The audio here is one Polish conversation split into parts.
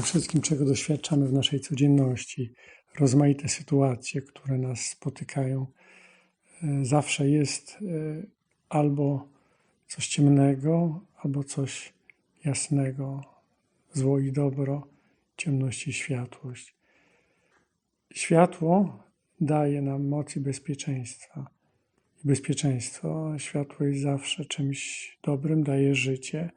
we wszystkim, czego doświadczamy w naszej codzienności, rozmaite sytuacje, które nas spotykają, e, zawsze jest e, albo coś ciemnego, albo coś jasnego, zło i dobro, ciemność i światłość. Światło daje nam moc i bezpieczeństwa. Bezpieczeństwo, światło jest zawsze czymś dobrym, daje życie.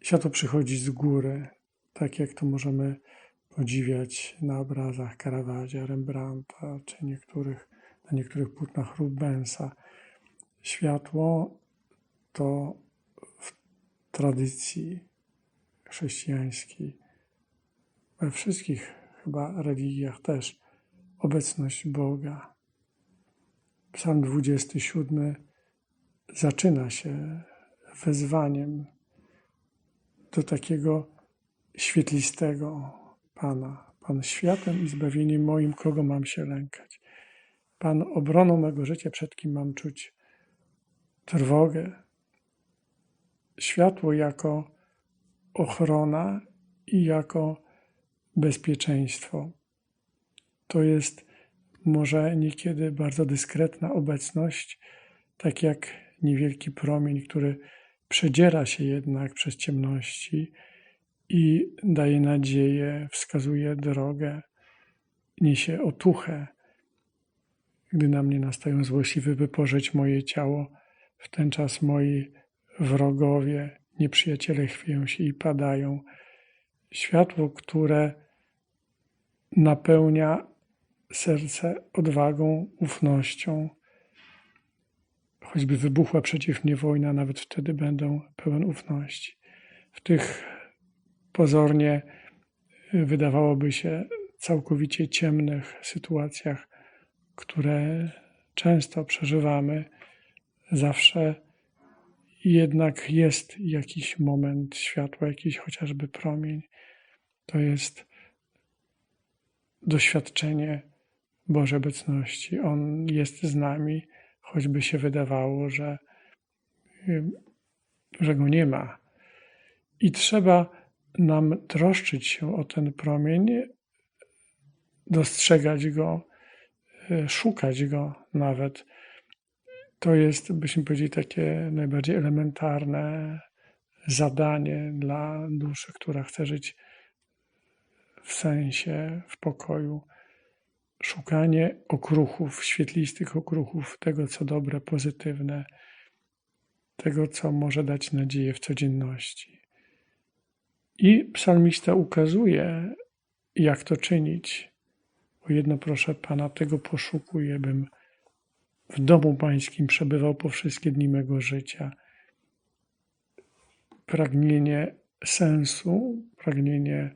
Światło przychodzi z góry, tak jak to możemy podziwiać na obrazach Caravaggia, Rembrandta czy niektórych, na niektórych płótnach Rubensa. Światło to w tradycji chrześcijańskiej, we wszystkich chyba religiach też, obecność Boga. Psalm 27 zaczyna się wezwaniem do takiego świetlistego Pana. Pan światem i zbawieniem moim, kogo mam się lękać? Pan obroną mego życia, przed kim mam czuć trwogę? Światło jako ochrona i jako bezpieczeństwo. To jest może niekiedy bardzo dyskretna obecność, tak jak niewielki promień, który przedziera się jednak przez ciemności i daje nadzieję, wskazuje drogę, niesie otuchę. Gdy na mnie nastają złośliwy, wypożyć moje ciało, w ten czas moi wrogowie, nieprzyjaciele chwieją się i padają. Światło, które napełnia serce odwagą, ufnością. Choćby wybuchła przeciw mnie wojna, nawet wtedy będę pełen ufności. W tych pozornie y, wydawałoby się całkowicie ciemnych sytuacjach, które często przeżywamy, zawsze jednak jest jakiś moment światła, jakiś chociażby promień. To jest doświadczenie Bożej obecności. On jest z nami, choćby się wydawało, że, y, że go nie ma. I trzeba nam troszczyć się o ten promień, dostrzegać go, e, szukać go nawet. To jest, byśmy powiedzieli, takie najbardziej elementarne zadanie dla duszy, która chce żyć w sensie, w pokoju. Szukanie okruchów, świetlistych okruchów, tego co dobre, pozytywne, tego co może dać nadzieję w codzienności. I psalmista ukazuje, jak to czynić. O jedno proszę Pana, tego poszukuję, bym w domu Pańskim przebywał po wszystkie dni mego życia. Pragnienie sensu, pragnienie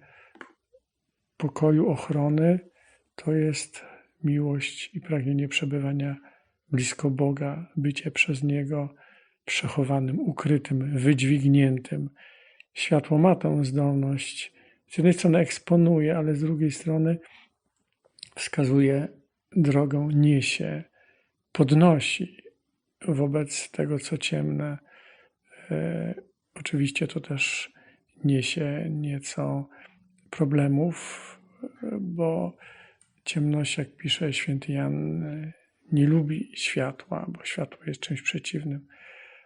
pokoju, ochrony to jest miłość i pragnienie przebywania blisko Boga, bycie przez Niego przechowanym, ukrytym, wydźwigniętym światło ma tę zdolność. Z jednej strony eksponuje, ale z drugiej strony wskazuje drogą, niesie, podnosi wobec tego, co ciemne. E, oczywiście to też niesie nieco problemów, bo ciemność, jak pisze święty Jan, nie lubi światła, bo światło jest czymś przeciwnym.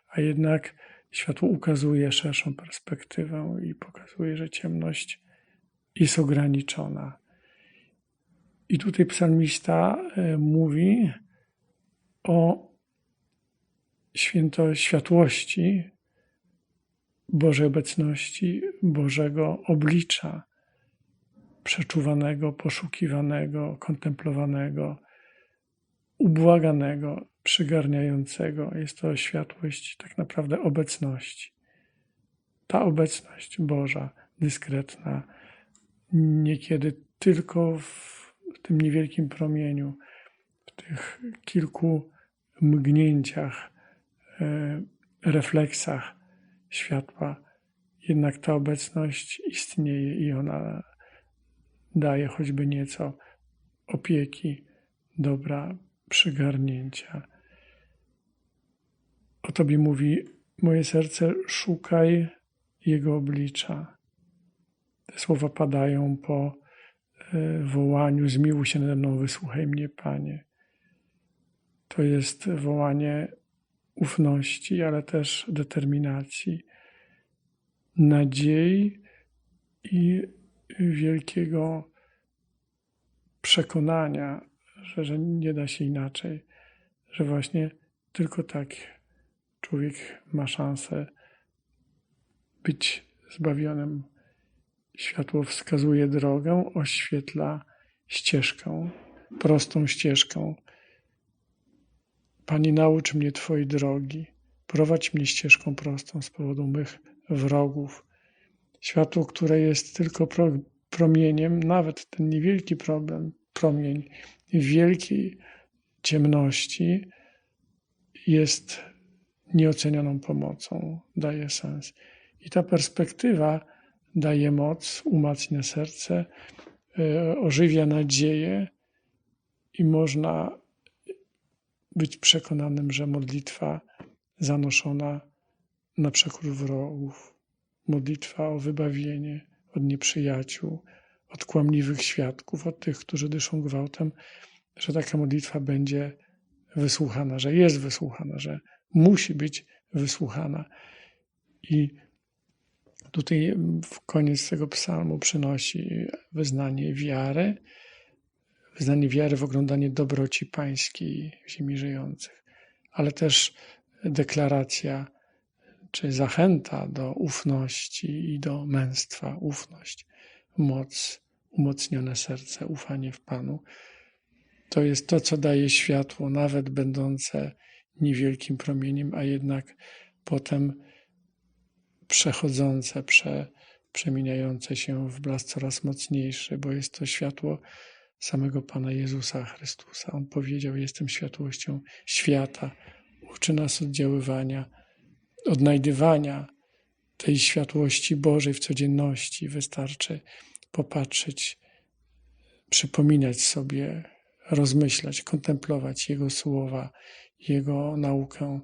A jednak Światło ukazuje szerszą perspektywę i pokazuje, że ciemność jest ograniczona. I tutaj psalmista e, mówi o święto światłości Bożej obecności, Bożego oblicza, przeczuwanego, poszukiwanego, kontemplowanego, ubłaganego, przygarniającego. Jest to światłość tak naprawdę obecności. Ta obecność Boża, dyskretna, niekiedy tylko w tym niewielkim promieniu, w tych kilku mgnięciach, e, refleksach światła, jednak ta obecność istnieje i ona daje choćby nieco opieki, dobra, przygarnięcia. O Tobie mówi moje serce, szukaj Jego oblicza. Te słowa padają po e, wołaniu: Zmiłuj się nade mną, wysłuchaj mnie, Panie. To jest wołanie ufności, ale też determinacji, nadziei i wielkiego przekonania, że, że nie da się inaczej, że właśnie tylko tak człowiek ma szansę być zbawionym. Światło wskazuje drogę, oświetla ścieżkę, prostą ścieżkę. Pani, naucz mnie Twojej drogi, prowadź mnie ścieżką prostą z powodu mych wrogów. Światło, które jest tylko promieniem, nawet ten niewielki problem, promień wielkiej ciemności jest nieocenioną pomocą, daje sens. I ta perspektywa daje moc, umacnia serce, e, ożywia nadzieję i można być przekonanym, że modlitwa zanoszona na przekór wrogów, modlitwa o wybawienie od nieprzyjaciół, od kłamliwych świadków, od tych, którzy dyszą gwałtem, że taka modlitwa będzie wysłuchana, że jest wysłuchana, że musi być wysłuchana. I tutaj w koniec tego psalmu przynosi wyznanie wiary, wyznanie wiary w oglądanie dobroci pańskiej w ziemi żyjących, ale też deklaracja czy zachęta do ufności i do męstwa, ufność, moc, umocnione serce, ufanie w Panu. To jest to, co daje światło, nawet będące niewielkim promieniem, a jednak potem przechodzące, prze, przemieniające się w blask coraz mocniejszy, bo jest to światło samego Pana Jezusa Chrystusa. On powiedział: Jestem światłością świata. Uczy nas oddziaływania, odnajdywania tej światłości Bożej w codzienności. Wystarczy popatrzeć, przypominać sobie, rozmyślać, kontemplować Jego słowa, Jego naukę,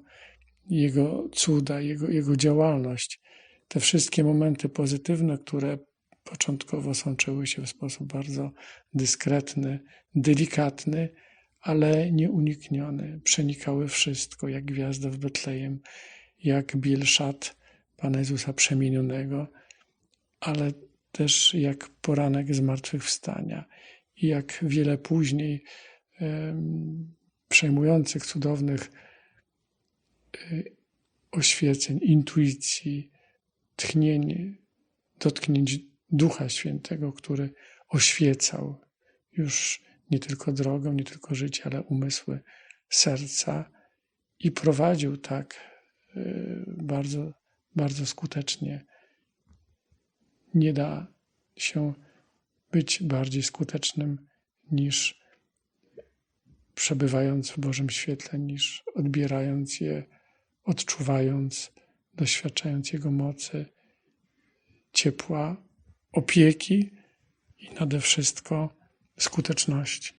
Jego cuda, Jego, Jego działalność. Te wszystkie momenty pozytywne, które początkowo sączyły się w sposób bardzo dyskretny, delikatny, ale nieunikniony. Przenikały wszystko, jak gwiazda w Betlejem, jak bielszat Pana Jezusa przemienionego, ale też jak poranek zmartwychwstania i jak wiele później przejmujących, cudownych y, oświeceń, intuicji, tchnień, dotknięć Ducha Świętego, który oświecał już nie tylko drogę, nie tylko życie, ale umysły, serca i prowadził tak y, bardzo, bardzo skutecznie. Nie da się być bardziej skutecznym niż przebywając w Bożym świetle, niż odbierając je, odczuwając, doświadczając Jego mocy, ciepła, opieki i nade wszystko skuteczności.